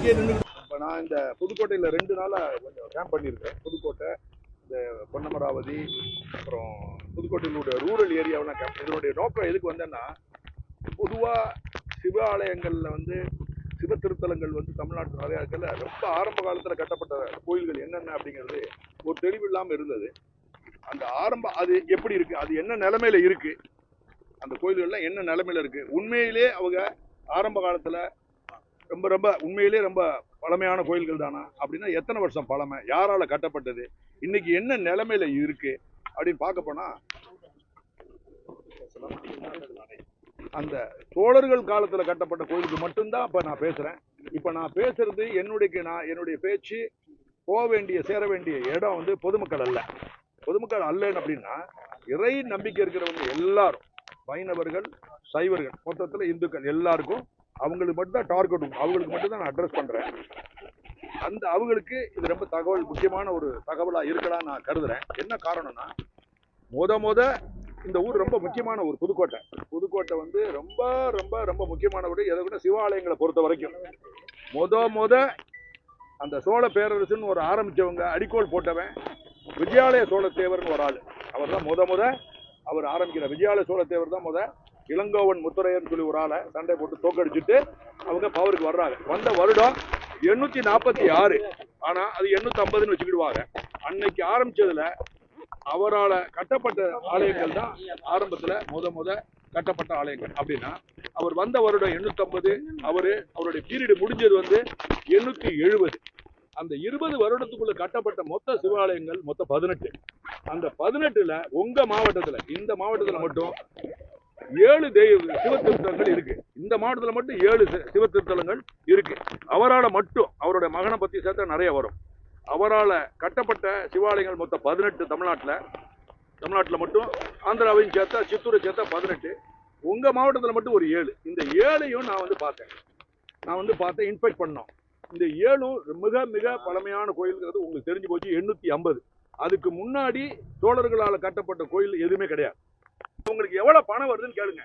இங்கே நின்று இப்போ நான் இந்த புதுக்கோட்டையில் ரெண்டு நாளாக கொஞ்சம் கேம்ப் பண்ணியிருக்கேன். புதுக்கோட்டை இந்த பொன்னமராவதி அப்புறம் புதுக்கோட்டையினுடைய ரூரல் ஏரியாவெலாம் கேம்ப் இதனுடைய நோக்கம் எதுக்கு வந்தேன்னா பொதுவாக சிவாலயங்களில் வந்து சிவ திருத்தலங்கள் வந்து தமிழ்நாட்டு நிறையா இருக்கல. ரொம்ப ஆரம்ப காலத்தில் கட்டப்பட்ட கோயில்கள் என்னென்ன அப்படிங்கிறது ஒரு தெளிவு இல்லாமல் இருந்தது. அந்த ஆரம்ப அது எப்படி இருக்கு? அது என்ன நிலைமையில இருக்கு? அந்த கோயில்கள்லாம் என்ன நிலைமையில இருக்கு? உண்மையிலே அவங்க ஆரம்ப காலத்தில் ரொம்ப ரொம்ப உண்மையிலே ரொம்ப பழமையான கோயில்கள் தானா? அப்படின்னா எத்தனை வருஷம் பழமை? யாரால் கட்டப்பட்டது? இன்னைக்கு என்ன நிலைமையில இருக்கு? அப்படின்னு பார்க்க போனா அந்த சோழர்கள் காலத்தில் கட்டப்பட்ட கோயிலுக்கு மட்டும்தான் இப்போ நான் பேசுகிறேன் இப்போ நான் பேசுறது என்னுடைய நான் என்னுடைய பேச்சு போக வேண்டிய சேர வேண்டிய இடம் வந்து பொதுமக்கள் அல்ல. பொதுமக்கள் அல்லன்னு அப்படின்னா இறை நம்பிக்கை இருக்கிறவங்க எல்லாரும் வைணவர்கள் சைவர்கள் மொத்தத்தில் இந்துக்கள் எல்லாருக்கும் அவங்களுக்கு மட்டும்தான் டார்கெட் அவங்களுக்கு மட்டும் தான் நான் அட்ரஸ் பண்ணுறேன் அந்த அவங்களுக்கு இது ரொம்ப தகவல் முக்கியமான ஒரு தகவலாக இருக்கலாம் நான் கருதுகிறேன் என்ன காரணம்னா மொத முத இந்த ஊர் ரொம்ப முக்கியமான ஒரு புதுக்கோட்டை. புதுக்கோட்டை வந்து ரொம்ப ரொம்ப ரொம்ப முக்கியமான ஒரு எதை விட சிவாலயங்களை பொறுத்த வரைக்கும். மொத முத அந்த சோழ பேரரசுன்னு ஒரு ஆரம்பிச்சவங்க அடிக்கோல் போட்டவன் விஜயாலய சோழத்தேவர்னு ஒரு ஆள். அவர் தான் மொத முத அவர் ஆரம்பிக்கிற. விஜயாலய சோழத்தேவர் தான் முத இளங்கோவன் முத்துரையன் சொல்லி ஒரு ஆளை சண்டை போட்டு தோக்கடிச்சுட்டு அவங்க பவருக்கு வர்றாங்க. வந்த வருடம் எண்ணூத்தி நாற்பத்தி ஆறு. ஆனா அது எண்ணூத்தி ஐம்பதுன்னு வச்சுக்கிடுவாங்க. அன்னைக்கு ஆரம்பிச்சதுல அவரால கட்டப்பட்ட ஆலயங்கள் தான் ஆரம்பத்துல முத முத கட்டப்பட்ட ஆலயங்கள். அப்படின்னா அவர் வந்த வருடம் எண்ணூத்தி அவரு அவருடைய பீரியடு முடிஞ்சது வந்து எண்ணூத்தி எழுபது. அந்த இருபது வருடத்துக்குள்ள கட்டப்பட்ட மொத்த சிவாலயங்கள் மொத்தம் பதினெட்டு. அந்த பதினெட்டுல உங்க மாவட்டத்துல இந்த மாவட்டத்துல மட்டும் ஏழு தெய்வ சிவத்திருத்தலங்கள் இருக்கு. இந்த மாவட்டத்தில் மட்டும் ஏழு சிவத்திருத்தலங்கள் சிவ திருத்தலங்கள் இருக்கு. அவரால் மட்டும் அவருடைய மகனை பற்றி சேர்த்தா நிறைய வரும். அவரால் கட்டப்பட்ட சிவாலயங்கள் மொத்தம் பதினெட்டு தமிழ்நாட்டில். தமிழ்நாட்டில் மட்டும் ஆந்திராவையும் சேர்த்தா சித்தூரை சேர்த்தா பதினெட்டு. உங்கள் மாவட்டத்தில் மட்டும் ஒரு ஏழு. இந்த ஏழையும் நான் வந்து பார்த்தேன். நான் வந்து பார்த்தேன் இன்ஸ்பெக்ட் பண்ணோம். இந்த ஏழும் மிக மிக பழமையான கோயில்ங்கிறது உங்களுக்கு தெரிஞ்சு போச்சு எண்ணூற்றி ஐம்பது. அதுக்கு முன்னாடி தோழர்களால் கட்டப்பட்ட கோயில் எதுவுமே கிடையாது. உங்களுக்கு எவ்வளவு பணம் வருதுன்னு கேளுங்க.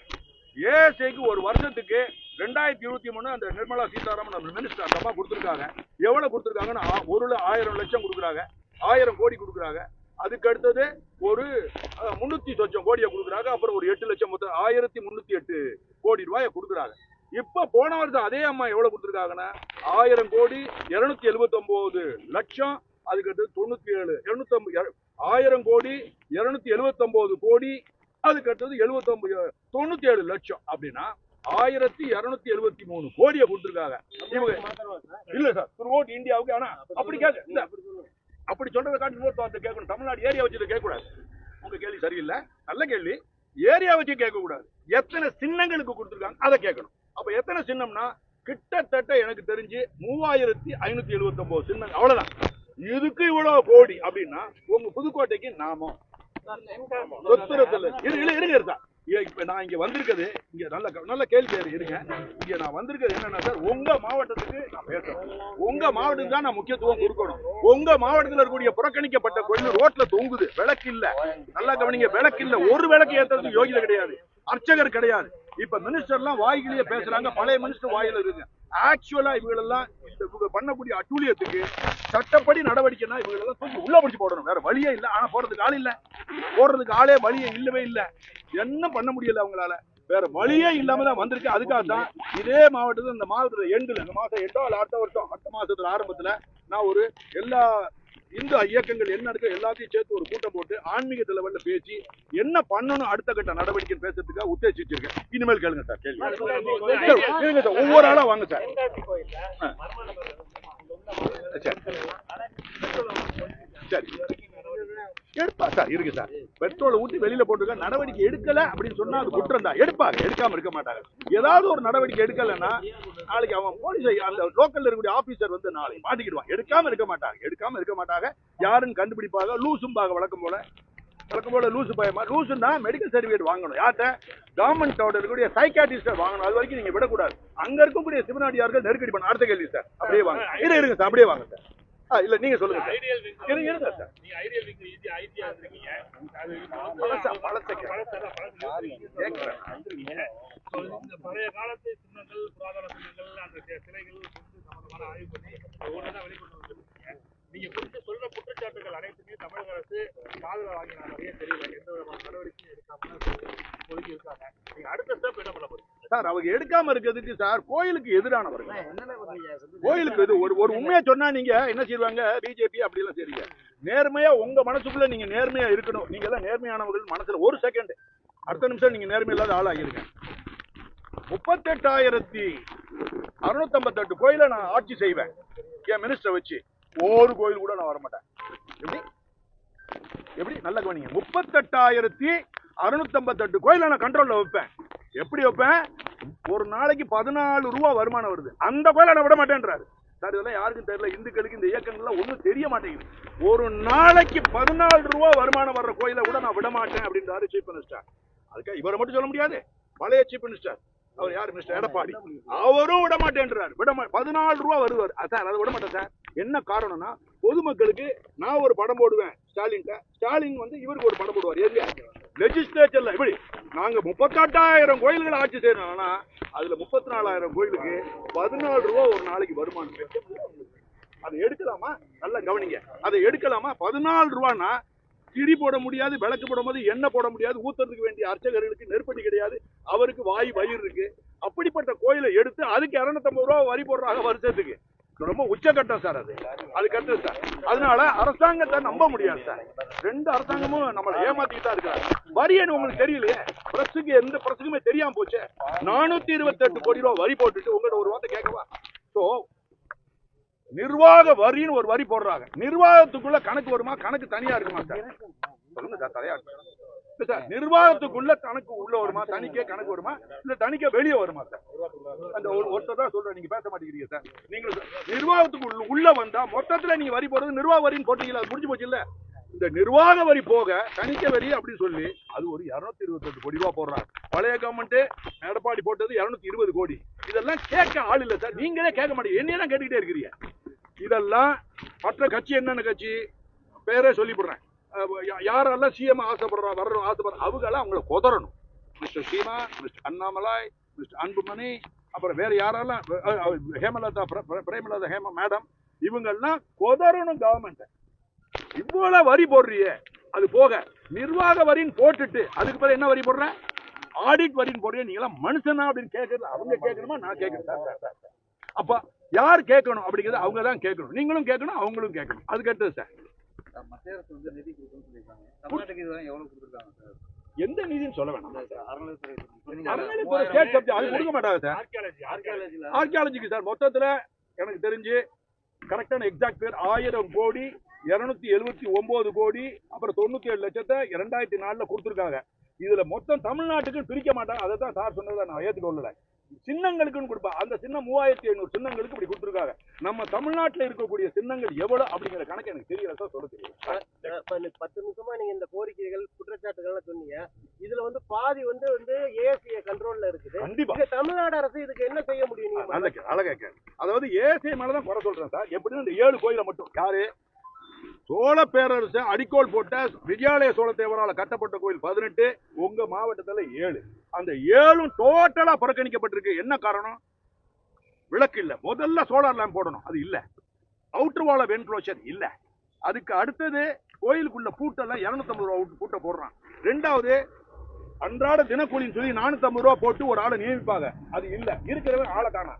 ஏஎஸ்ஐக்கு ஒரு வருஷத்துக்கு ரெண்டாயிரத்தி இருபத்தி மூணு அந்த நிர்மலா சீதாராமன் நம்ம மினிஸ்டர் அந்த அம்மா கொடுத்துருக்காங்க. எவ்வளவு கொடுத்துருக்காங்கன்னு ஒரு ஆயிரம் லட்சம் கொடுக்குறாங்க. ஆயிரம் கோடி கொடுக்குறாங்க. அதுக்கு அடுத்தது ஒரு முந்நூற்றி முன்னூத்தி சொச்சம் கோடியை கொடுக்குறாங்க. அப்புறம் ஒரு எட்டு லட்சம் மொத்தம் ஆயிரத்தி முன்னூத்தி எட்டு கோடி ரூபாயை கொடுக்குறாங்க. இப்ப போன வருஷம் அதே அம்மா எவ்வளவு கொடுத்துருக்காங்கன்னா ஆயிரம் கோடி இருநூத்தி எழுபத்தி ஒன்பது லட்சம். அதுக்கு அடுத்து தொண்ணூத்தி ஏழு இருநூத்தி ஆயிரம் கோடி இருநூத்தி எழுபத்தி ஒன்பது கோடி அதுக்கு அடுத்தது எழுபத்தொம்பது தொண்ணூத்தி ஏழு லட்சம் அப்படின்னா ஆயிரத்தி இருநூத்தி எழுபத்தி மூணு கோடியை கொடுத்துருக்காங்க. இவங்க இல்ல சார் த்ரூ அவுட் இந்தியாவுக்கு ஆனா அப்படி கேட்க இல்ல அப்படி சொல்றதை காட்டி இன்னொரு வார்த்தை கேட்கணும். தமிழ்நாடு ஏரியா வச்சு கேட்கக்கூடாது. உங்க கேள்வி சரியில்லை. நல்ல கேள்வி. ஏரியா வச்சு கேட்கக்கூடாது. எத்தனை சின்னங்களுக்கு கொடுத்துருக்காங்க அதை கேட்கணும். அப்ப எத்தனை சின்னம்னா கிட்டத்தட்ட எனக்கு தெரிஞ்சு மூவாயிரத்தி ஐநூத்தி எழுபத்தி ஒன்பது சின்னங்கள். அவ்வளவுதான். இதுக்கு இவ்வளவு கோடி அப்படின்னா உங்க புதுக்கோட்டைக்கு நாமம். சொத்துரத்துல இரு இரு இருங்க இருந்தா இப்ப நான் இங்க வந்திருக்கிறது இங்க நல்ல நல்ல கேள்வி இருங்க. இங்க நான் வந்திருக்கிறது என்னன்னா சார் உங்க மாவட்டத்துக்கு நான் பேசுறேன். உங்க மாவட்டத்துக்கு தான் நான் முக்கியத்துவம் கொடுக்கணும். உங்க மாவட்டத்துல இருக்கக்கூடிய புறக்கணிக்கப்பட்ட கோயில் ரோட்ல தொங்குது. விளக்கு இல்ல. நல்லா கவனிங்க விளக்கு இல்ல. ஒரு விளக்கு ஏத்துறதுக்கு யோகிதை கிடையாது. அர்ச்சகர் கிடையாது. இப்ப மினிஸ்டர்லாம் வாய்கிலேயே பேசுறாங்க. பழைய மினிஸ்டர் வாயில இருக்கு ஆக்சுவலா இவங்களெல்லாம் இந்த இவங்க பண்ணக்கூடிய அட்டூழியத்துக்கு சட்டப்படி நடவடிக்கைனா இவங்களெல்லாம் தூக்கி உள்ள பிடிச்சு போடணும். வேற வழியே இல்ல. ஆனா போறதுக்கு ஆள் இல்ல. போடுறதுக்கு ஆளே வழியே இல்லவே இல்ல. என்ன பண்ண முடியல அவங்களால? வேற வழியே இல்லாம தான் வந்திருக்கு. அதுக்காக தான் இதே மாவட்டத்துல இந்த மாதத்துல எண்டுல இந்த மாசம் எண்டோ அல்ல அடுத்த வருஷம் அடுத்த மாசத்துல ஆரம்பத்துல நான் ஒரு எல்லா இந்து இயக்கங்கள் என்ன இருக்கோ? எல்லாத்தையும் சேர்த்து ஒரு கூட்டம் போட்டு ஆன்மீக லெவல்ல பேசி என்ன பண்ணணும் அடுத்த கட்ட நடவடிக்கை பேசுறதுக்காக உத்தேசிச்சிருக்கேன். இனிமேல் கேளுங்க சார் கேள்வி. சார், ஒவ்வொரு ஆளா வாங்க சார். சரி. சரி. எடுப்பா சார் இருக்கு சார். பெட்ரோலை ஊற்றி வெளியில போட்டுருக்க நடவடிக்கை எடுக்கல அப்படின்னு சொன்னா அது குற்றம் தான். எடுப்பாங்க. எடுக்காம இருக்க மாட்டாங்க. ஏதாவது ஒரு நடவடிக்கை எடுக்கலன்னா நாளைக்கு அவன் போலீஸ் அந்த லோக்கல்ல இருக்கக்கூடிய ஆபீசர் வந்து நாளைக்கு மாட்டிக்கிடுவான். எடுக்காம இருக்க மாட்டாங்க. எடுக்காம இருக்க மாட்டாங்க. யாருன்னு கண்டுபிடிப்பாங்க லூசும்பாக வழக்கம் போல வழக்கம் போல லூசு பயமா லூசுன்னா மெடிக்கல் சர்டிஃபிகேட் வாங்கணும். யார்கிட்ட? கவர்மெண்டோட இருக்கக்கூடிய சைக்காட்டிஸ்டர் வாங்கணும். அது வரைக்கும் நீங்க விடக்கூடாது. அங்க இருக்கக்கூடிய சிவனாடியார்கள் நெருக்கடி பண்ண அடுத்த கேள்வி சார். அப்படியே வாங்க. இருங்க சார். அப்படியே வாங்க சார். இல்ல நீங்க சொல்லுங்க இருங்க சார் பழசா, பழசை பழைய காலத்து சின்னங்கள் புராதன சின்னங்கள் அந்த சிலைகள் சம்பந்தமான ஆய்வு பண்ணி ஒவ்வொன்றா வெளிக்கொண்டு வந்திருக்கீங்க. நீங்க குறித்து சொல்ற குற்றச்சாட்டுகள் அனைத்துமே தமிழக அரசு காதல வாங்கி நான் நிறைய தெரியல. எந்த விதமான நடவடிக்கையும் எடுக்காம ஒதுக்கி இருக்காங்க. நீங்க அடுத்த ஸ்டெப் என்ன பண்ண போறீங்க? சார் அவங்க எடுக்காம இருக்கிறதுக்கு சார் கோயிலுக்கு எதிரானவர்கள். கோயிலுக்கு இது ஒரு ஒரு உண்மையா சொன்னா நீங்க என்ன செய்வாங்க? பிஜேபி அப்படி எல்லாம் செய்றீங்க. நேர்மையா உங்க மனசுக்குள்ள நீங்க நேர்மையா இருக்கணும். நீங்க எல்லாம் நேர்மையானவர்கள் மனசுல ஒரு செகண்ட் அடுத்த நிமிஷம் நீங்க நேர்மை இல்லாத ஆளாகிருங்க முப்பத்தெட்டாயிரத்தி அறுநூத்தம்பத்தெட்டு கோயிலை நான் ஆட்சி செய்வேன். என் மினிஸ்டர் வச்சு. ஒரு கோயில் கூட நான் வரமாட்டேன். எப்படி? எப்படி? நல்ல கவனிங்க. முப்பத்தெட்டாயிரத்தி அறுநூத்தம்பத்தெட்டு கோயிலை நான் கண்ட்ரோல்ல வைப்பேன். எப்படி வைப்பேன்? ஒரு நாளைக்கு பதினாலு ரூபா வருமானம் வருது. அந்த கோயிலை நான் விட மாட்டேன்றாரு. சார் இதெல்லாம் யாருக்கும் தெரியல. இந்துக்களுக்கு இந்த இயக்கங்கள்லாம் ஒன்றும் தெரிய மாட்டேங்குது. ஒரு நாளைக்கு பதினாலு ரூபா வருமானம் வர்ற கோயிலை கூட நான் விட மாட்டேன் அப்படின்றாரு சீஃப் மினிஸ்டர் அதுக்காக இவரை மட்டும் சொல்ல முடியாது. பழைய சீஃப் மினிஸ்டர் அவர் யார்? மினிஸ்டர் எடப்பாடி. அவரும் விட மாட்டேன்றாரு விட பதினாலு ரூபா வருவார். சார் அதை விட மாட்டேன் சார். என்ன காரணம்னா பொதுமக்களுக்கு நான் ஒரு படம் போடுவேன் ஸ்டாலின்ட்ட. ஸ்டாலின் வந்து இவருக்கு ஒரு படம் போடுவார். எங்க லெஜிஸ்லேச்சர்ல இப்படி. நாங்க முப்பத்தெட்டாயிரம் கோயில்கள் ஆட்சி செய்யறோம்னா அதுல முப்பத்தி நாலாயிரம் கோயிலுக்கு பதினாலு ரூபா ஒரு நாளைக்கு வருமானம் அதை எடுக்கலாமா? நல்லா கவனிங்க. அதை எடுக்கலாமா? பதினாலு ரூபான்னா திரி போட முடியாது விளக்கு போட முடியாது எண்ணெய் போட முடியாது ஊத்துறதுக்கு வேண்டிய அர்ச்சகர்களுக்கு நெருப்படி கிடையாது அவருக்கு வாய் வயிறு இருக்கு. அப்படிப்பட்ட கோயிலை எடுத்து அதுக்கு இரநூத்தம்பது ரூபா வரி போடுறாங்க வருஷத்துக்கு. ரொம்ப உச்சகட்டம் சார் அது. அது சார். அதனால அரசாங்கத்தை நம்ப முடியாது சார். ரெண்டு அரசாங்கமும் நம்மளை ஏமாத்திட்டு தான் இருக்கிறாங்க வரியன்னு உங்களுக்கு தெரியலையே? பிரஸுக்கு எந்த பிரஸுக்குமே தெரியாம போச்சு. நானூத்தி இருபத்தெட்டு கோடி ரூபா வரி போட்டுட்டு உங்கள்கிட்ட ஒரு வார்த்தை கேட்கவா? ஸோ நிர்வாக வரின்னு ஒரு வரி போடுறாங்க. நிர்வாகத்துக்குள்ள கணக்கு வருமா? கணக்கு தனியா இருக்குமா சார்? சொல்லுங்க சார் தலையா சார் நிர்வாகத்துக்குள்ள கணக்கு உள்ள வருமா? தனிக்கே கணக்கு வருமா? இல்ல தனிக்கே வெளியே வருமா சார்? அந்த ஒருத்தர் தான் சொல்றேன் நீங்க பேச மாட்டேங்கிறீங்க சார். நீங்க நிர்வாகத்துக்கு உள்ள- வந்தா மொத்தத்துல நீங்க வரி போடுறது நிர்வாக வரின்னு போட்டீங்களா? அது முடிஞ்சு போச்சு இல்ல? இந்த நிர்வாக வரி போக தணிக்கை வரி அப்படின்னு சொல்லி அது ஒரு இருநூத்தி இருபத்தெட்டு கோடி ரூபா போடுறாங்க. பழைய கவர்மெண்ட் எடப்பாடி போட்டது இருநூத்தி இருபது கோடி. இதெல்லாம் கேட்க ஆள் இல்ல சார். நீங்களே கேட்க மாட்டீங்க. என்னையெல்லாம் கேட்டுக்கிட்டே இருக்கிறீங்க. இதெல்லாம் மற்ற கட்சி என்னென்ன கட்சி? பேரே சொல்லிவிடுறேன் யா- யாரெல்லாம் சிஎம் ஆசைப்படுறா வரணும் ஆசைப்படுற அவங்களாம் அவங்கள கொதறணும். Mister Seeman mister Annamalai mister Anbumani அப்புறம் வேற யாரெல்லாம் ஹேமலதா பிர- பிரேமலதா ஹேம மேடம் இவங்கெல்லாம் கொதறணும் கவர்மெண்ட்டை இவ்வளோ வரி போடுறியே. அது போக நிர்வாக வரின்னு போட்டுட்டு அதுக்கு பிறகு என்ன வரி போடுறேன் ஆடிட் வரின்னு போடுறிய. நீங்களாம் மனுஷனா அப்படின்னு கேட்கறது அவங்க கேட்கணுமா நான் கேட்கறேன் அப்போ யார் கேட்கணும் அப்படிங்கிறது அவங்க தான் கேட்கணும். நீங்களும் கேட்கணும் அவங்களும் கேட்கணும். அதுக்கு அடுத்தது சார். மத்திய அரசு வந்து நிதி கொடுக்குன்னு சொல்லியிருக்காங்க. தமிழ்நாட்டுக்கு இதுவரை எவ்வளவு கொடுத்துருக்காங்க சார்? எந்த நிதின்னு சொல்ல ஸ்டேட் சப்ஜெக்ட் அது கொடுக்க மாட்டாங்க சார். ஆர்கியாலஜிக்கு சார் மொத்தத்துல எனக்கு தெரிஞ்சு கரெக்டான எக்ஸாக்ட் பேர் ஆயிரம் கோடி இருநூத்தி எழுபத்தி ஒன்பது கோடி அப்புறம் தொண்ணூத்தி ஏழு லட்சத்தை இரண்டாயிரத்தி நாலுல கொடுத்துருக்காங்க. இதுல மொத்தம் தமிழ்நாட்டுக்கு பிரிக்க மாட்டாங்க. அதை தான் சார் சொன்னதை நான் ஏற்றுக்கொள்ளல சின்னங்களுக்குன்னு கொடுப்பா. அந்த சின்னம் மூவாயிரத்தி ஐநூறு சின்னங்களுக்கு இப்படி கொடுத்துருக்காங்க. நம்ம தமிழ்நாட்டுல இருக்கக்கூடிய சின்னங்கள் எவ்வளவு அப்படிங்கிற கணக்கு எனக்கு தெரியல சார் சொல்ல இந்த பத்து நிமிஷமா நீங்க இந்த கோரிக்கைகள் குற்றச்சாட்டுகள்லாம் சொன்னீங்க. இதுல வந்து பாதி வந்து வந்து ஏசிய கண்ட்ரோல்ல இருக்குது. கண்டிப்பா. தமிழ்நாடு அரசு இதுக்கு என்ன செய்ய முடியும் அழகா அதாவது ஏசிய மேலதான் குறை சொல்றேன் சார். எப்படியும் இந்த ஏழு கோயிலை மட்டும். யாரு? சோழ பேரரசு அடிக்கோல் போட்ட விஜயாலய சோழ தேவரால் கட்டப்பட்ட கோயில் பதினெட்டு உங்க மாவட்டத்தில் ஏழு. அந்த ஏழும் டோட்டலா புறக்கணிக்கப்பட்டிருக்கு. என்ன காரணம்? விளக்கு இல்லை. முதல்ல சோலார் லேம்ப் போடணும். அது இல்ல. அவுட்டர் வால வென்க்ளோஷர் இல்ல. அதுக்கு அடுத்தது கோயிலுக்குள்ள பூட்டெல்லாம் இருநூத்தம்பது ரூபா பூட்டை போடுறான். ரெண்டாவது அன்றாட தினக்கூலின்னு சொல்லி நானூத்தம்பது ரூபா போட்டு ஒரு ஆளை நியமிப்பாங்க. அது இல்ல. இருக்கிறவன் ஆளை காணா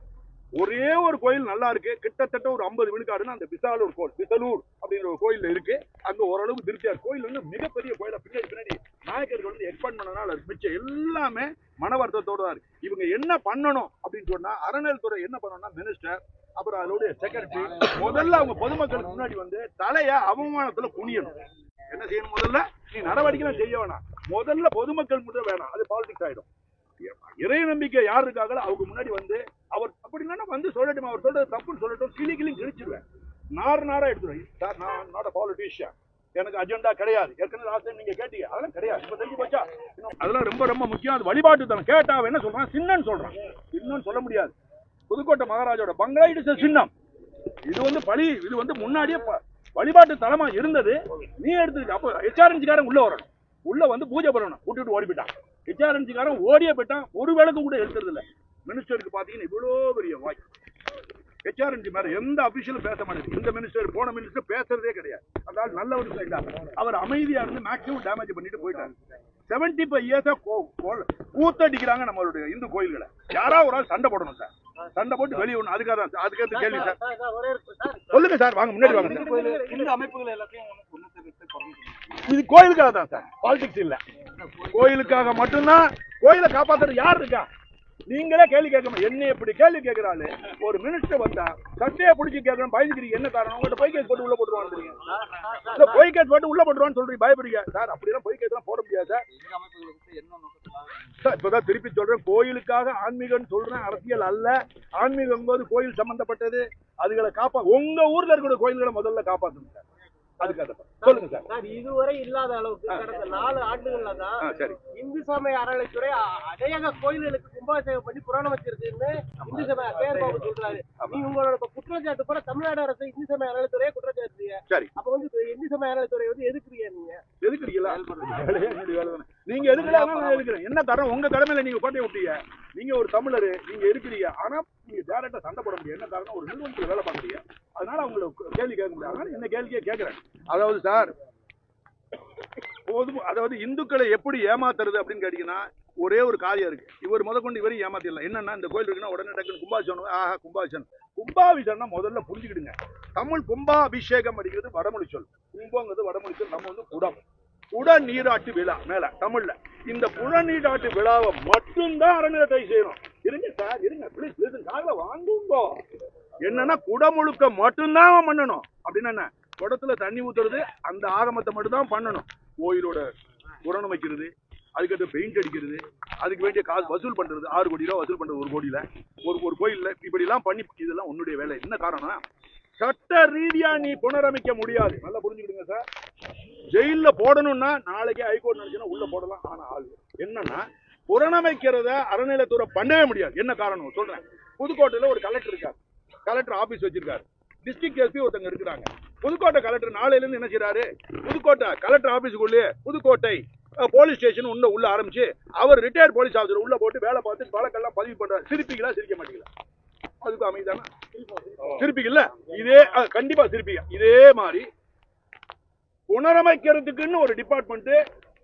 ஒரே ஒரு கோயில் நல்லா இருக்கு. கிட்டத்தட்ட ஒரு ஐம்பது விழுக்காடுன்னு அந்த பிசாலூர் கோயில் பிசலூர் அப்படிங்கிற ஒரு கோயில் இருக்கு. அங்க ஓரளவுக்கு திருப்தியா கோயில் வந்து மிகப்பெரிய கோயிலா. பின்னாடி பின்னாடி நாயக்கர்கள் வந்து எக்ஸ்பேண்ட் பண்ணனால மிச்ச மிச்சம் எல்லாமே மன வருத்தத்தோடு தான் இருக்கு. இவங்க என்ன பண்ணணும் அப்படின்னு சொன்னா அறநிலைத்துறை என்ன பண்ணணும்னா மினிஸ்டர் அப்புறம் அதோடைய செக்ரட்டரி முதல்ல அவங்க பொதுமக்களுக்கு முன்னாடி வந்து தலைய அவமானத்துல குனியணும். என்ன செய்யணும் முதல்ல? நீ நடவடிக்கை செய்ய வேணாம். முதல்ல பொதுமக்கள் முதல்ல வேணாம். அது பாலிடிக்ஸ் ஆயிடும். இறை நம்பிக்கை யார் இருக்காங்களோ அவங்க முன்னாடி வந்து அவர் அப்படின்னா வந்து சொல்லட்டும்? அவர் சொல்றது தப்புன்னு சொல்லட்டும் கிளி கிளி கிழிச்சிருவேன் நார் நாரா எடுத்துருவேன். நான் நாட் பாலிட்டிஷியன் எனக்கு அஜெண்டா கிடையாது. ஏற்கனவே லாஸ்ட் டைம் நீங்க கேட்டீங்க. அதெல்லாம் கிடையாது. இப்ப தெரிஞ்சு போச்சா? அதெல்லாம் ரொம்ப ரொம்ப முக்கியம். அது வழிபாட்டு தனம் கேட்டா என்ன சொல்றான்? சின்னன்னு சொல்றான். சின்னன்னு சொல்ல முடியாது. புதுக்கோட்டை மகாராஜோட பங்களா இட் இஸ் சின்னம். இது வந்து பழி இது வந்து முன்னாடியே வழிபாட்டு தலமா இருந்தது. நீ எடுத்துக்க அப்போ ஹெச்ஆர்என்ஜிக்காரன் உள்ள வரணும் உள்ள வந்து பூஜை பண்ணணும். கூட்டிட்டு ஓடி போயிட்டான். ஹெச்ஆர்என்சிக்காரன் ஓடியே போயிட்டான். ஒரு விளக்கு கூட எடுத்துறது இல்லை மினிஸ்டருக்கு பாத்தீங்கன்னா இவ்வளோ பெரிய வாய். ஹெச்ஆர்என்சி மேல எந்த அபிஷியலும் பேச மாட்டேங்குது. இந்த மினிஸ்டர் போன மினிஸ்டர் பேசுறதே கிடையாது. அதாவது நல்ல ஒரு இல்ல அவர் அமைதியா இருந்து மேக்ஸிமம் டேமேஜ் பண்ணிட்டு போயிட்டாரு. செவன்டி ஃபைவ் இயர்ஸா கூத்தடிக்கிறாங்க நம்மளுடைய இந்து கோயில்களை. யாரா ஒரு ஆள் சண்டை போடணும் சார். சண்டை போட்டு வெளியே ஒண்ணு அதுக்காக தான் அதுக்கேற்ற கேள்வி சார். சார், சார், சார், சொல்லுங்க சார். வாங்க முன்னாடி வாங்க சார். இந்த அமைப்புகள் எல்லாத்தையும். இது கோயிலுக்காக தான் சார். பாலிடிக்ஸ் இல்ல. கோயிலுக்காக மட்டும்தான் கோயிலை காப்பாத்துறது யார் இருக்கா? நீங்களே கேள்வி கேட்க என்ன இப்படி கேள்வி கேட்கிறாள்? ஒரு மினிஸ்டர் வந்தா சட்டையை பிடிச்சி கேட்கணும் பயந்துக்கிறீங்க. என்ன காரணம்? உங்கள்ட்ட பொய் கேஸ் போட்டு உள்ள போட்டுருவான்னு இல்ல பொய் கேஸ் போட்டு உள்ள போட்டுருவான்னு சொல்றீங்க. பயப்படுறீங்க. சார் அப்படிலாம் பொய் கேஸ் போட முடியாது சார். சார் இப்பதான் திருப்பி சொல்றேன். கோயிலுக்காக ஆன்மீகம்னு சொல்றேன். அரசியல் அல்ல. ஆன்மீகம் போது கோயில் சம்பந்தப்பட்டது. அதுகளை காப்பா உங்க ஊர்ல இருக்கிற கோயில்களை முதல்ல காப்பாத்துங்க சார். சொல்லுங்க சார். இதுவரை இல்லாத அளவுக்கு கடந்த நாலு ஆண்டுகள்ல தான் இந்து சமய அறநிலைத்துறை அநேக கோயில்களுக்கு கும்பாபிஷேகம் பண்ணி புராணம் வச்சிருக்குன்னு இந்து சமய பேர் பாபு சொல்றாரு. நீங்க உங்களோட குற்றச்சாட்டு பூரா தமிழ்நாடு அரசு இந்து சமய அறநிலைத்துறையே குற்றச்சாட்டுறீங்க. சரி. அப்ப வந்து இந்து சமய அறநிலைத்துறை வந்து எதுக்குறீங்க நீங்க? எதுக்குறீங்களா. நீங்க எதுக்குலாம் எதுக்குறேன் என்ன காரணம் உங்க கடமையில நீங்க கோட்டையை விட்டீங்க நீங்க ஒரு தமிழரு நீங்க இருக்கிறீங்க ஆனா நீங்க டேரக்டா சண்டை போட முடியும் என்ன காரணம் ஒரு நிறுவனத்துல வேலை பார்க்குறீங்க. அதனால அவங்களை கேள்வி கேட்க முடியாது. அதனால என்ன கேள்வியே கேட்கறேன். அதாவது சார் போதும் அதாவது இந்துக்களை எப்படி ஏமாத்துறது அப்படின்னு கேட்டீங்கன்னா ஒரே ஒரு காரியம் இருக்கு. இவர் முத கொண்டு இவரையும் ஏமாத்திடலாம். என்னன்னா இந்த கோயில் இருக்குன்னா உடனே டக்குன்னு கும்பாபிஷேகம் ஆஹா கும்பாபிஷேகம். கும்பாபிஷேகம்னா முதல்ல புரிஞ்சுக்கிடுங்க. தமிழ் கும்பாபிஷேகம் அடிக்கிறது வடமொழி சொல். கும்பங்கிறது வடமொழி சொல். நம்ம வந்து குடம். குட நீராட்டு விழா மேல தமிழ்ல. இந்த புட நீராட்டு விழாவை மட்டும்தான் அறநிலையத்தை செய்யணும். இருங்க சார் இருங்க. பிளீஸ் பிளீஸ் காலைல வாங்குங்கோ. என்னன்னா குடமுழுக்க மட்டும்தான் அவன் பண்ணணும். அப்படின்னு என்ன? குடத்துல தண்ணி ஊத்துறது அந்த ஆகமத்தை மட்டும்தான் பண்ணணும். கோயிலோட புரணம் வைக்கிறது அதுக்கடுத்து பெயிண்ட் அடிக்கிறது அதுக்கு வேண்டிய காசு வசூல் பண்றது ஆறு கோடி ரூபா வசூல் பண்றது ஒரு கோடியில. ஒரு ஒரு கோயில்ல இப்படி எல்லாம் பண்ணி இதெல்லாம் உன்னுடைய வேலை. என்ன காரணம்னா சட்ட ரீதியா நீ புனரமைக்க முடியாது. நல்லா புரிஞ்சுக்கிடுங்க சார். ஜெயில போடணும்னா நாளைக்கே ஹைகோர்ட் நினைச்சுன்னா உள்ள போடலாம். ஆனா ஆள். என்னன்னா புறணமைக்கிறத அறநிலையத்துறை பண்ணவே முடியாது. என்ன காரணம்? சொல்றேன். புதுக்கோட்டையில ஒரு கலெக்டர் இருக்காரு. கலெக்டர் ஆபீஸ் வச்சிருக்காரு. டிஸ்ட்ரிக்ட் எஸ்பி ஒருத்தங்க இருக்கிறாங்க. புதுக்கோட்டை கலெக்டர் நாளையிலேருந்து என்ன செய்யறாரு புதுக்கோட்டை கலெக்டர் ஆபீஸுக்குள்ளேயே புதுக்கோட்டை போலீஸ் ஸ்டேஷன் உள்ள உள்ள ஆரம்பிச்சு அவர் ரிட்டையர்ட் போலீஸ் ஆஃபீஸர் உள்ள போட்டு வேலை பார்த்து வழக்கெல்லாம் பதிவு பண்றாரு. சிரிப்பீங்களா? சிரிக்க மாட்டீங்களா? அதுக்கு அமைதானா சிரிப்பீங்கல்ல? இதே கண்டிப்பா சிரிப்பீங்க. இதே மாதிரி புனரமைக்கிறதுக்குன்னு ஒரு டிபார்ட்மெண்ட்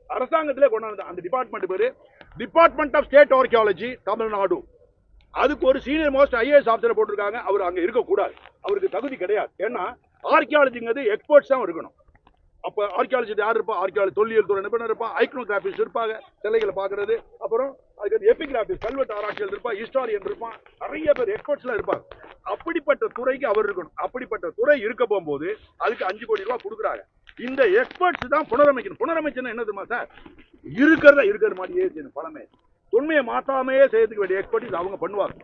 அரசாங்கத்திலே கொண்டாந்து அந்த டிபார்ட்மெண்ட் பேரு department of state archaeology Tamil Nadu. அதுக்கு ஒரு சீனியர் மோஸ்ட் ஐஏஎஸ் ஆஃபீஸர் போட்டிருக்காங்க. அவர் அங்கே இருக்கக்கூடாது. அவருக்கு தகுதி கிடையாது. ஏன்னா ஆர்கியாலஜிங்கிறது எக்ஸ்பர்ட்ஸ் தான் இருக்கணும். அப்போ ஆர்கியாலஜி யார் இருப்பா? ஆர்கியாலஜி தொல்லியல் துறை நிபுணர் இருப்பா. ஐக்னோகிராபிஸ்ட் இருப்பாங்க. சிலைகளை பார்க்கறது. அப்புறம் அதுக்கு எபிகிராஃபிஸ் கல்வெட்டு ஆராய்ச்சிகள் இருப்பா. ஹிஸ்டாரியன் இருப்பான் நிறைய பேர் எக்ஸ்பர்ட்ஸ்லாம் இருப்பாங்க. அப்படிப்பட்ட துறைக்கு அவர் இருக்கணும். அப்படிப்பட்ட துறை இருக்க போகும்போது அதுக்கு அஞ்சு கோடி ரூபா கொடுக்குறாங்க. இந்த எக்ஸ்பர்ட்ஸ் தான் புனரமைக்கணும். புனரமைச்சுன்னா என்ன தெரியுமா சார்? இருக்கிறதா இருக்கிற மாதிரியே செய்யணும் பழமே. உண்மையை மாத்தாமையே செய்யறதுக்கு வேண்டிய எக்ஸ்பர்டிஸ் அவங்க பண்ணுவாங்க.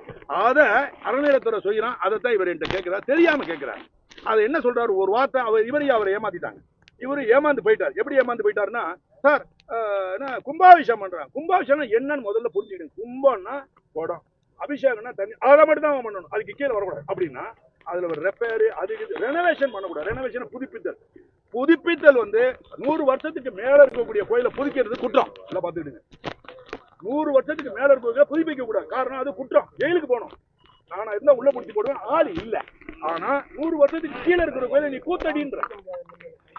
அதை அறநிலையத்துறை செய்யறான் அதை தான் இவர் என்கிட்ட கேட்கிறார் தெரியாம கேட்கிறார். அதை என்ன சொல்றாரு? ஒரு வார்த்தை அவர் இவரையும் அவரை ஏமாத்திட்டாங்க. இவரு ஏமாந்து போயிட்டார். எப்படி ஏமாந்து போயிட்டாருன்னா சார் என்ன கும்பாபிஷேகம் பண்றாங்க. கும்பாபிஷேகம் என்னன்னு முதல்ல புரிஞ்சுக்கணும் கும்பம்னா குடம். அபிஷேகம்னா தண்ணி. அதை மட்டும் தான் அவன் பண்ணணும். அதுக்கு கீழே வரக்கூடாது. அப்படின்னா அதுல ஒரு ரெப்பேர் அது ரெனோவேஷன் பண்ணக்கூடாது. ரெனோவேஷன் புதுப்பித்தல். புதுப்பித்தல் வந்து நூறு வருஷத்துக்கு மேல இருக்கக்கூடிய கோயிலை புதுக்கிறது குற்றம். இல்லை பார்த்துக்கிடுங்க. நூறு வருஷத்துக்கு மேல இருக்க புதுப்பிக்க கூடாது. காரணம் அது குற்றம். ஜெயிலுக்கு போகணும். நான் இருந்தா உள்ள பிடிச்சி போடுவேன். ஆள் இல்ல. ஆனா நூறு வருஷத்துக்கு கீழே இருக்கிற கோயிலை நீ கூத்தடின்ற.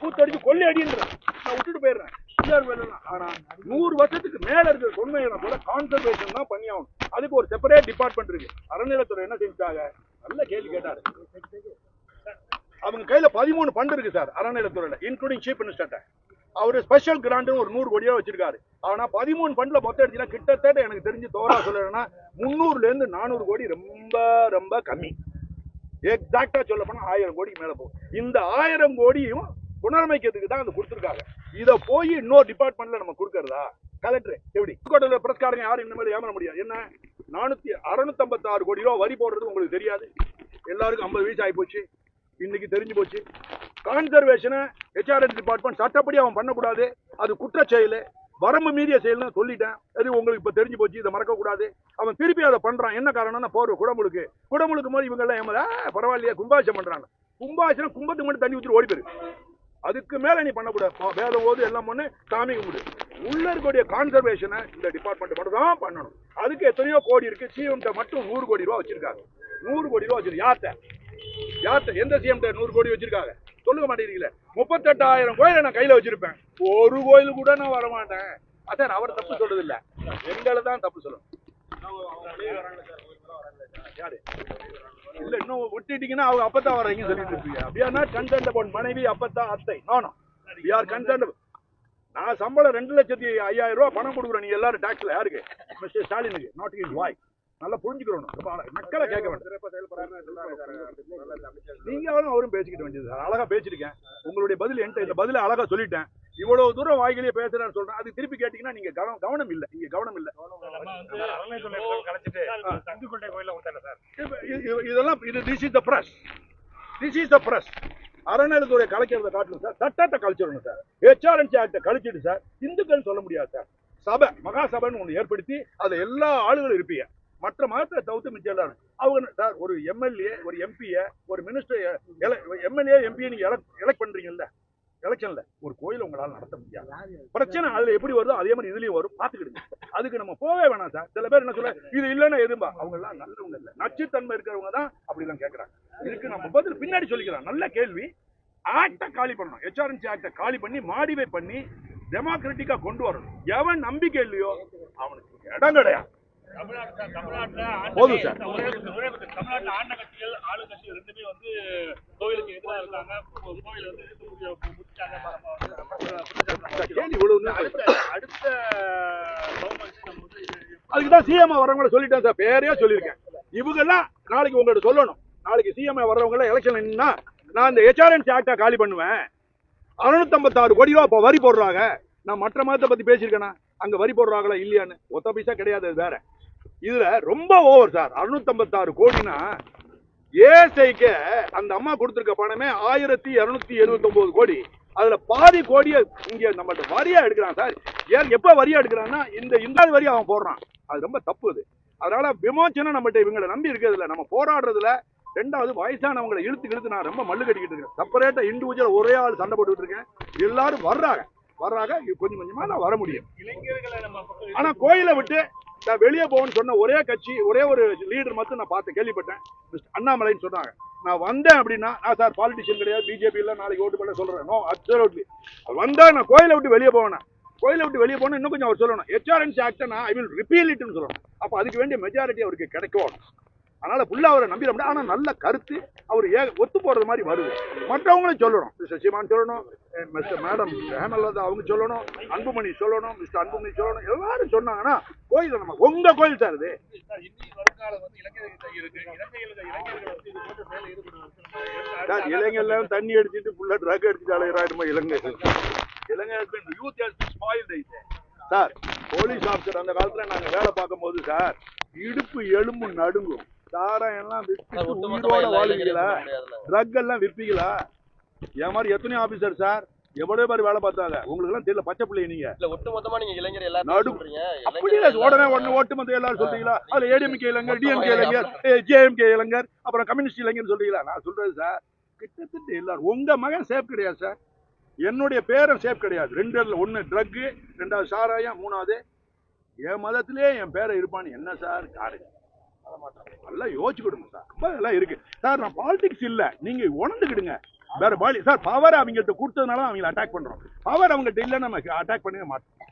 கூத்தடிச்சு கொள்ளை அடின்ற நான் விட்டுட்டு போயிடுறேன். ஆனா நூறு வருஷத்துக்கு மேல இருக்கிற தொன்மைகளை கூட கான்சர்வேஷன் தான் பண்ணி ஆகணும். அதுக்கு ஒரு செப்பரேட் டிபார்ட்மெண்ட் இருக்கு. அறநிலைத்துறை என்ன செஞ்சாங்க நல்ல கேள்வி கேட்டாரு. அவங்க கையில பதிமூணு பண்டு இருக்கு சார் அறநிலைத்துறையில இன்க்ளூடிங் சீஃப் மினிஸ்டர்ட்ட அவர் ஸ்பெஷல் கிராண்ட் ஒரு நூறு கோடியா வச்சிருக்காரு. ஆனா பதிமூணு ஃபண்ட்ல மொத்தம் எடுத்தீங்கன்னா கிட்டத்தட்ட எனக்கு தெரிஞ்சு தோரா சொல்லணும்னா முந்நூறுல இருந்து நானூறு கோடி ரொம்ப ரொம்ப கம்மி. எக்ஸாக்டா சொல்ல போனா ஆயிரம் கோடிக்கு மேல போகும். இந்த ஆயிரம் கோடியும் புனரமைக்கிறதுக்கு தான் அது கொடுத்துருக்காங்க. இதை போய் இன்னொரு டிபார்ட்மெண்ட்ல நம்ம கொடுக்கறதா? கலெக்டர் எப்படி? புதுக்கோட்டையில பிரஸ்காரங்க யாரும் இந்த மாதிரி ஏமாற முடியாது. என்ன? நானூத்தி அறுநூத்தம்பத்தாறு கோடி ரூபா வரி போடுறது உங்களுக்கு தெரியாது. எல்லாருக்கும் ஐம்பது வயசு ஆகி போச்சு. இன்னைக்கு தெரிஞ்சு போச்சு. கன்சர்வேஷனை ஹெச்ஆர்என் டிபார்ட்மெண்ட் சட்டப்படி அவன் பண்ணக்கூடாது. அது குற்ற செயல். வரம்பு மீறிய செயல்னு சொல்லிட்டேன். அது உங்களுக்கு இப்போ தெரிஞ்சு போச்சு. இதை மறக்கக்கூடாது அவன் திருப்பி அதை பண்ணுறான் என்ன காரணம்னா போர்வை குடமுழுக்கு. குடமுழுக்கு போது இவங்கெல்லாம் ஏமாதா பரவாயில்லையா கும்பாபிஷேகம் பண்ணுறாங்க கும்பாபிஷேகம் கும்பத்துக்கு மட்டும் தண்ணி ஊற்றி ஓடி போயிரு. அதுக்கு மேலே நீ பண்ணக்கூடாது. வேதம் ஓது எல்லாம் பண்ணு சாமி கும்பிடு. உள்ள இருக்கக்கூடிய கான்சர்வேஷனை இந்த டிபார்ட்மெண்ட் மட்டும் தான் பண்ணணும். அதுக்கு எத்தனையோ கோடி இருக்கு. சிஎம்கிட்ட மட்டும் நூறு கோடி ரூபா வச்சிருக்காங்க. நூறு கோடி ரூபா வச்சிருக்கு யார்கிட்ட? யார்கிட்ட? எந்த சிஎம்கிட்ட நூறு கோடி வச்சிருக்காங்க? சொல்லுங்க மாட்டேங்கிறீங்களே. முப்பத்தெட்டாயிரம் கோயிலை நான் கையில வச்சிருப்பேன். ஒரு கோயில் கூட நான் வரமாட்டேன். அதான் அவர் தப்பு சொல்றது இல்ல எங்களை தான் தப்பு சொல்லணும் யாரு இல்ல இன்னும் விட்டுட்டீங்கன்னா அவங்க அப்பதான் வர்றீங்கன்னு சொல்லிட்டு இருப்பீங்க. அப்படியானா கன்சர்ன் அபவுட் மனைவி அப்பதான் அத்தை. நானும் வி ஆர் கன்சர்ன் நான் சம்பளம் ரெண்டு லட்சத்தி ஐயாயிரம் ரூபாய் பணம் கொடுக்குறேன். நீ எல்லாரும் டாக்ஸ்ல யாருக்கு? மிஸ்டர் ஸ்டாலினுக்கு நாட் இஸ் வாய் நல்லா புரிஞ்சுக்கிறோம் மக்களை கேட்க வேண்டாம். நீங்க அவரும் அவரும் பேசிக்கிட்டு வேண்டியது சார் அழகா பேசிருக்கேன் உங்களுடைய பதில் என்கிட்ட இந்த பதில அழகா சொல்லிட்டேன். இவ்வளவு தூரம் வாய்களே பேசுறேன்னு சொல்றேன். அது திருப்பி கேட்டீங்கன்னா நீங்க கவனம் கவனம் இல்ல. நீங்க கவனம் இல்ல. இதெல்லாம் இது this is the press this is the press அறநிலைத்துறை கலைக்கிறத காட்டணும் சார். சட்டத்தை கழிச்சிடணும் சார். ஹெச்ஆர்என்சி ஆக்டை கழிச்சிட்டு சார். இந்துக்கள் சொல்ல முடியாது சார். சபை மகா சபைன்னு ஒன்று ஏற்படுத்தி அதுல எல்லா ஆளுகளும் இருப்பீங்க. மற்ற மதத்தை தவிர்த்து மிச்சம் அவங்க சார் ஒரு எம்எல்ஏ ஒரு எம்பியை ஒரு மினிஸ்டர் எம்எல்ஏ எம்பியை நீங்க எலக்ட் பண்ணுறீங்கல்ல எலெக்ஷன்ல ஒரு கோயில் உங்களால நடத்த முடியாது. பிரச்சனை அதுல எப்படி வருதோ அதே மாதிரி இதுலயும் வரும். பாத்துக்கிடுங்க. அதுக்கு நம்ம போவே வேணாம் சார். சில பேர் என்ன சொல்ல இது இல்லைன்னா எதும்பா? அவங்க எல்லாம் நல்லவங்க இல்ல. நச்சுத்தன்மை இருக்கிறவங்க தான் அப்படி எல்லாம் இதுக்கு நம்ம பதில் பின்னாடி சொல்லிக்கலாம். நல்ல கேள்வி. ஆக்ட காலி பண்ணணும். ஹெச்ஆர்என்சி ஆக்ட காலி பண்ணி மாடிவை பண்ணி டெமோக்ராட்டிக்கா கொண்டு வரணும். எவன் நம்பிக்கை இல்லையோ அவனுக்கு இடம் கிடையாது. போதும் சார். தமிழ்நாட்டுல ஆண்ட கட்சிகள் ரெண்டுமே வந்து கோவிலுக்கு எதிராக இருக்காங்க கோவில் வந்து அடுத்த அதுக்கு தான் சிஎம் வரவங்கள சொல்லிட்டேன் சார் பேரையா சொல்லியிருக்கேன் இவங்க எல்லாம் நாளைக்கு உங்கள்ட்ட சொல்லணும் நாளைக்கு சிஎம் வர்றவங்க எலெக்ஷன் நின்னா நான் இந்த ஹெச்ஆர்என்சி ஆக்டா காலி பண்ணுவேன் அறுநூத்தம்பத்தாறு கோடி ரூபா இப்போ வரி போடுறாங்க நான் மற்ற மதத்தை பத்தி பேசியிருக்கேனா அங்க வரி போடுறாங்களா இல்லையான்னு ஒத்த பைசா கிடையாது வேற இதுல ரொம்ப ஓவர் சார் அறுநூத்தம்பத்தாறு கோடினா ஏசைக்கு அந்த அம்மா கொடுத்திருக்க பணமே ஆயிரத்தி இருநூத்தி எழுபத்தி கோடி. அதுல பாதி கோடியை இங்க நம்மள்ட்ட வரியா எடுக்கிறான் சார் ஏன் எப்ப வரியா எடுக்கிறான்னா இந்த இந்த வரி அவன் போடுறான். அது ரொம்ப தப்பு அது. அதனால விமோச்சனம் நம்மகிட்ட இவங்களை நம்பி இருக்கிறதுல. நம்ம போராடுறதுல ரெண்டாவது வயசானவங்களை இழுத்து இழுத்து நான் ரொம்ப மல்லு கட்டிக்கிட்டு இருக்கேன் செப்பரேட்டா இண்டிவிஜுவல் ஒரே ஆள் சண்டை போட்டுட்டு இருக்கேன். எல்லாரும் வர்றாங்க. வர்றாங்க. கொஞ்சம் கொஞ்சமா நான் வர முடியும். ஆனா கோயிலை விட்டு நான் வெளியே போகணும்னு சொன்ன ஒரே கட்சி ஒரே ஒரு லீடர் மட்டும் நான் பார்த்து கேள்விப்பட்டேன். மிஸ்டர் அண்ணாமலைன்னு சொன்னாங்க. நான் வந்தேன் அப்படின்னா நான் சார் பாலிட்டிஷியன் கிடையாது பிஜேபி இல்ல நாளைக்கு ஓட்டு பண்ண சொல்றேன். நோ அப்சல்யூட்லி வந்தா நான் கோயிலை விட்டு வெளியே போவேன்? கோயிலை விட்டு வெளியே போகணும் இன்னும் கொஞ்சம் அவர் சொல்லணும். ஹெச்ஆர்என்சி ஆக்டை நான் ஐ வில் ரிப்பீல் இட்னு சொல்லணும். அப்போ அதுக்கு வேண்டிய மெஜாரிட்டி அவருக்கு கிடைக்கும். அதனால ஃபுல்லா அவரை நம்பிட முடியாது. ஆனா நல்ல கருத்து அவர் ஏ ஒத்து போறது மாதிரி வருது. மற்றவங்களும் சொல்லணும். மிஸ்டர் சீமான் சொல்லணும் மிஸ்டர் மேடம் ஹேமலதா அவங்க சொல்லணும் அன்புமணி சொல்லணும் மிஸ்டர் அன்புமணி சொல்லணும். எல்லாரும் சொன்னாங்கன்னா கோயில் நம்ம உங்க கோயில் சார் இது சார், இளைஞர்லாம் தண்ணி அடிச்சிட்டு ஃபுல்லா ட்ரக் அடிச்சுட்டு அலையிறாடுமா இளைஞர் இளைஞர் youth spoil sir police officer அந்த காலத்துல நாங்க வேலை பார்க்கும்போது சார் இடுப்பு எலும்பு நடுங்கும். சாரம் எல்லாம் உயிரோட வாழ்வீங்களா? ட்ரக் எல்லாம் விற்பீங்களா? என் மாதிரி எத்தனையோ ஆபீசர் சார் எவ்வளவு பேர் வேலை பார்த்தாங்க? உங்களுக்கு எல்லாம் தெரியல பச்சை பிள்ளை நீங்க. இல்ல ஒட்டு மொத்தமா நீங்க இளைஞர் எல்லாரும் நடு- அப்படியே உடனே உடனே ஓட்டுமொத்த எல்லாரும் சொல்றீங்களா? அதுல ஏடிஎம்கே இளைஞர் டிஎம்கே இளைஞர் ஜேஎம்கே இளைஞர் அப்புறம் கம்யூனிஸ்ட் இளைஞர் சொல்றீங்களா? நான் சொல்றது சார் கிட்டத்தட்ட எல்லாரும். உங்க மகன் சேஃப் கிடையாது சார் என்னுடைய பேரன் சேஃப் கிடையாது. ரெண்டு ஒன்னு ட்ரக்கு ரெண்டாவது சாராயம் மூணாவது என் மதத்திலே என் பேரை இருப்பான்னு என்ன சார் காரு நல்லா யோசிச்சுக்கிடுங்க சார். ரொம்ப எல்லாம் இருக்கு. சார் நான் பாலிடிக்ஸ் இல்ல. நீங்க உணர்ந்துக்கிடுங்க. வேற பாலி சார் பவர் அவங்கள்ட்ட கொடுத்ததுனால அவங்கள அட்டாக் பண்றோம். பவர் அவங்கள்ட்ட இல்ல நம்ம அட்டாக் பண்ணவே மாட்டோம்.